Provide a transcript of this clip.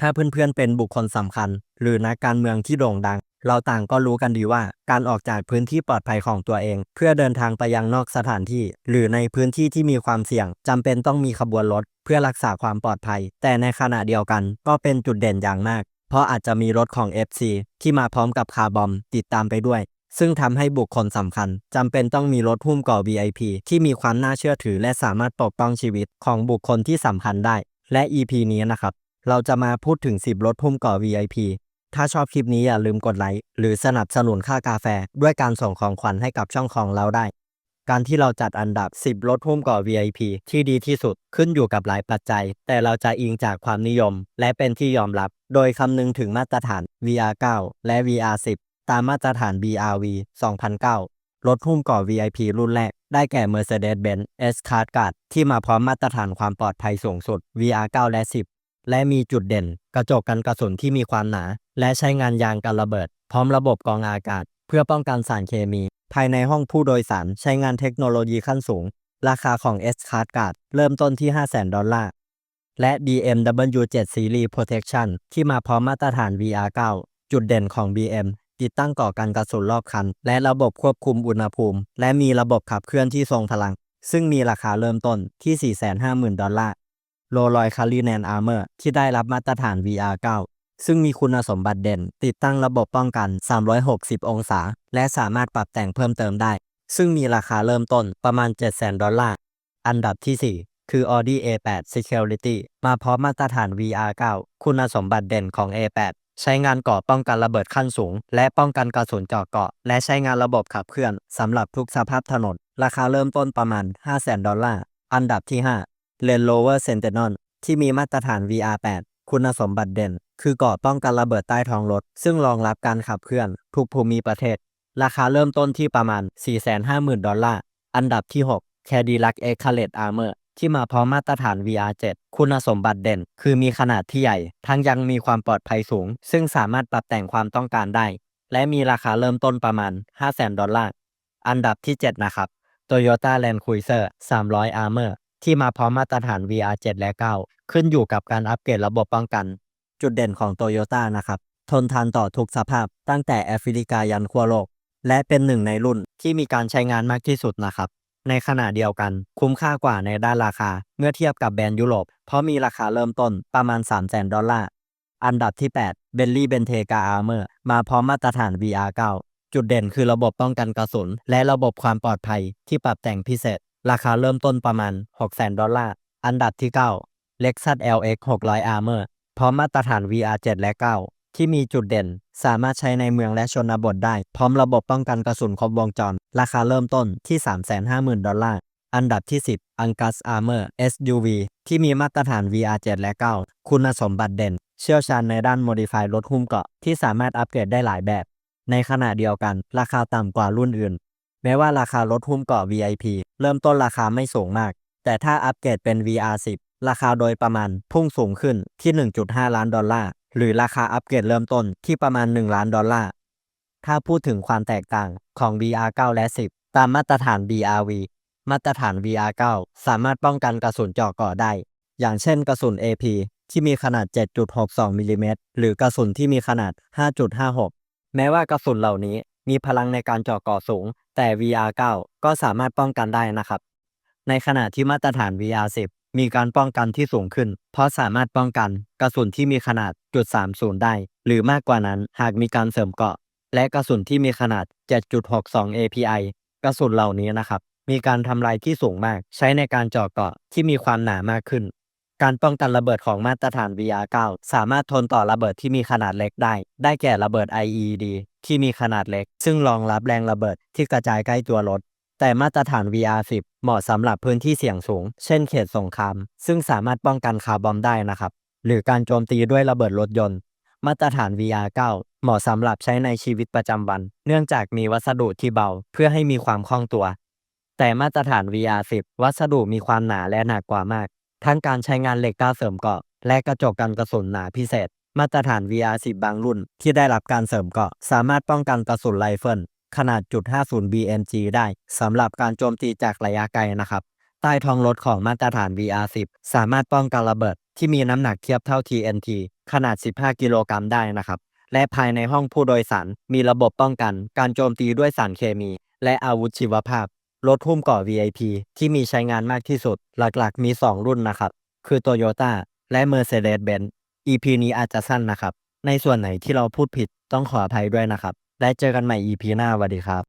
ถ้าเพื่อนๆเป็นบุคคลสำคัญ หรือนักการเมืองที่โด่งดัง เราต่างก็รู้กันดีว่า การออกจากพื้นที่ปลอดภัยของตัวเอง เพื่อเดินทางไปยังนอกสถานที่ หรือในพื้นที่ที่มีความเสี่ยงจำเป็นต้องมีขบวนรถเพื่อรักษาความปลอดภัย แต่ในขณะเดียวกันก็เป็นจุดเด่นอย่างมาก เพราะอาจจะมีรถของ FC ที่มาพร้อมกับคาร์บอมติดตามไปด้วยซึ่งทำให้บุคคลสำคัญจำเป็นต้องมีรถหุ้มก่อ VIP ที่มีความน่าเชื่อถือและสามารถปกป้องชีวิตของบุคคลที่สำคัญได้ และ EP นี้นะครับ เราจะมาพูดถึง 10รถหุ้มก่อ VIP ถ้าชอบคลิปนี้อย่าลืมกดไลค์หรือสนับสนุนค่ากาแฟ ด้วยการส่งของขวัญให้กับช่องของเราได้ การที่เราจัดอันดับ 10รถหุ้มก่อ VIP ที่ดีที่สุดขึ้นอยู่กับหลายปัจจัย แต่เราจะอิงจากความนิยม และเป็นที่ยอมรับ โดยคำนึงถึงมาตรฐาน VR9 และ VR10 ตามมาตรฐาน BRV 2009 รถหุ้มก่อ VIP รุ่นแรก ได้แก่ Mercedes-Benz S-Class Guard ที่มาพร้อมมาตรฐานความปลอดภัยสูงสุด VR9 และ 10 และมีจุดเด่น กระจกกันกระสุนที่มีความหนา และใช้งานยางกันระเบิด พร้อมระบบกรองอากาศ เพื่อป้องกันสารเคมี ภายในห้องผู้โดยสารใช้งานเทคโนโลยีขั้นสูง ราคาของ S-Class Guard เริ่มต้นที่ 500,000 ดอลลาร์ และ BMW 7 Series Protection ที่มาพร้อมมาตรฐาน VR9 จุดเด่นของ BM ติดตั้งก่อกันกระสุนรอบคัน และระบบควบคุมอุณหภูมิ และมีระบบขับเคลื่อนที่ทรงพลัง ซึ่งมีราคาเริ่มต้นที่ 450,000 ดอลลาร์ โรลอยคาริแนนอาร์เมอร์ที่ได้รับมาตรฐาน VR9 ซึ่งมีคุณสมบัติเด่น ติดตั้งระบบป้องกัน 360 องศา และสามารถปรับแต่งเพิ่มเติมได้ ซึ่งมีราคาเริ่มต้นประมาณ 700,000 ดอลลาร์ อันดับที่ 4 คือ Audi A8 Security มาพร้อมมาตรฐาน VR9 คุณสมบัติเด่นของ A8 ใช้งานก่อป้องกันระเบิดขั้นสูง และป้องกันกระสุนเจาะเกาะ และใช้งานระบบขับเคลื่อนสำหรับทุกสภาพถนน ราคาเริ่มต้นประมาณ 500,000 ดอลลาร์ อันดับที่ 5 Land Rover Sentinel ที่มีมาตรฐาน VR8 คุณสมบัติเด่น คือเกราะป้องกันระเบิดใต้ท้องรถ ซึ่งรองรับการขับเคลื่อน ทุกภูมิประเทศ ราคาเริ่มต้นที่ประมาณ 450,000 ดอลลาร์ อันดับที่ 6 Cadillac Escalade Armor ที่มาพร้อมมาตรฐาน VR7 คุณสมบัติเด่น คือมีขนาดที่ใหญ่ ทั้งยังมีความปลอดภัยสูง ซึ่งสามารถปรับแต่งความต้องการได้ และมีราคาเริ่มต้นประมาณ 500,000 ดอลลาร์ อันดับที่ 7 นะครับ Toyota Land Cruiser 300 Armor ที่มาพร้อมมาตรฐาน VR7 และ 9 ขึ้นอยู่กับการอัปเกรดระบบป้องกัน จุดเด่นของ Toyota นะครับ ทนทานต่อทุกสภาพตั้งแต่แอฟริกายันขั้วโลก และเป็นหนึ่งในรุ่นที่มีการใช้งานมากที่สุดนะครับ ในขณะเดียวกันคุ้มค่ากว่าในด้านราคา เมื่อเทียบกับแบรนด์ยุโรป เพราะมีราคาเริ่มต้นประมาณ 300,000 ดอลลาร์ อันดับที่8 Bentley Bentayga Armor มาพร้อมมาตรฐาน VR9 จุดเด่นคือระบบป้องกันกระสุน และระบบความปลอดภัยที่ปรับแต่งพิเศษ ราคาเริ่มต้นประมาณ 600,000 ดอลลาร์ อันดับที่ 9 Lexus LX 600 Armor พร้อมมาตรฐาน VR7 และ 9 ที่มีจุดเด่น สามารถใช้ในเมืองและชนบทได้ พร้อมระบบป้องกันกระสุนครบวงจร ราคาเริ่มต้นที่ 350,000 ดอลลาร์ อันดับที่ 10 Angus Armor SUV ที่มีมาตรฐาน VR7 และ 9 คุณสมบัติเด่น เชี่ยวชาญในด้านโมดิฟายรถหุ้มเกาะที่สามารถอัปเกรดได้หลายแบบ ในขณะเดียวกัน ราคาต่ำกว่ารุ่นอื่น แม้ว่าราคารถหุ้มเกาะ VIP เริ่มต้นราคาไม่สูงมาก แต่ถ้าอัปเกรดเป็น VR10 ราคาโดยประมาณพุ่งสูงขึ้นที่ 1.5 ล้านดอลลาร์ หรือราคาอัปเกรดเริ่มต้นที่ประมาณ 1 ล้านดอลลาร์ ถ้าพูดถึงความแตกต่างของ VR9 และ 10 ตามมาตรฐาน BRV มาตรฐาน VR9 สามารถป้องกันกระสุนเจาะกาะได้ อย่างเช่นกระสุน AP ที่มีขนาด 7.62มิลลิเมตรหรือกระสุนที่มีขนาด 5.56 แม้ว่ากระสุนเหล่านี้ มีพลังในการเจาะกาะสูง แต่ VR9 ก็สามารถป้องกันได้นะครับ ในขณะที่มาตรฐาน VR10 มีการป้องกันที่สูงขึ้น เพราะสามารถป้องกันกระสุนที่มีขนาดจุด30 ได้ หรือมากกว่านั้นหากมีการเสริมเกาะ และกระสุนที่มีขนาด 7.62 API กระสุนเหล่านี้นะครับ มีการทำลายที่สูงมาก ใช้ในการเจาะเกาะที่มีความหนามากขึ้น การป้องกันระเบิดของมาตรฐาน VR9 สามารถทนต่อระเบิดที่มีขนาดเล็กได้ ได้แก่ระเบิด IED ที่มีขนาดเล็ก ซึ่งรองรับแรงระเบิดที่กระจายใกล้ตัวรถ แต่มาตรฐาน VR10 เหมาะสำหรับพื้นที่เสี่ยงสูง เช่นเขตสงคราม ซึ่งสามารถป้องกันคาร์บอมได้นะครับ หรือการโจมตีด้วยระเบิดรถยนต์ มาตรฐาน VR9 เหมาะสำหรับใช้ในชีวิตประจำวัน เนื่องจากมีวัสดุที่เบา เพื่อให้มีความคล่องตัว แต่มาตรฐาน VR10 วัสดุมีความหนาและหนักกว่ามาก ทั้งการใช้งานเหล็กกล้าเสริมเกาะ และกระจกกันกระสุนหนาพิเศษ มาตรฐาน VR10 บางรุ่น ที่ได้รับการเสริมเกาะ สามารถป้องกันกระสุนไรเฟิลขนาดจุด50 BMG ได้สำหรับการโจมตีจากระยะไกลนะครับ ใต้ท้องรถของมาตรฐาน VR10 สามารถป้องกันระเบิด ที่มีน้ำหนักเทียบเท่า TNT ขนาด 15 กิโลกรัมได้นะครับ และภายในห้องผู้โดยสารมีระบบป้องกัน การโจมตีด้วยสารเคมี และอาวุธชีวภาพ รถหุ้มเกาะ VIP ที่มีใช้งานมากที่สุด หลักๆ มี 2 รุ่นนะครับ คือ Toyota และ Mercedes-Benz EP นี้อาจจะสั้นนะครับ ในส่วนไหนที่เราพูดผิดต้องขออภัยด้วยนะครับและเจอกันใหม่ EP หน้าสวัสดีครับ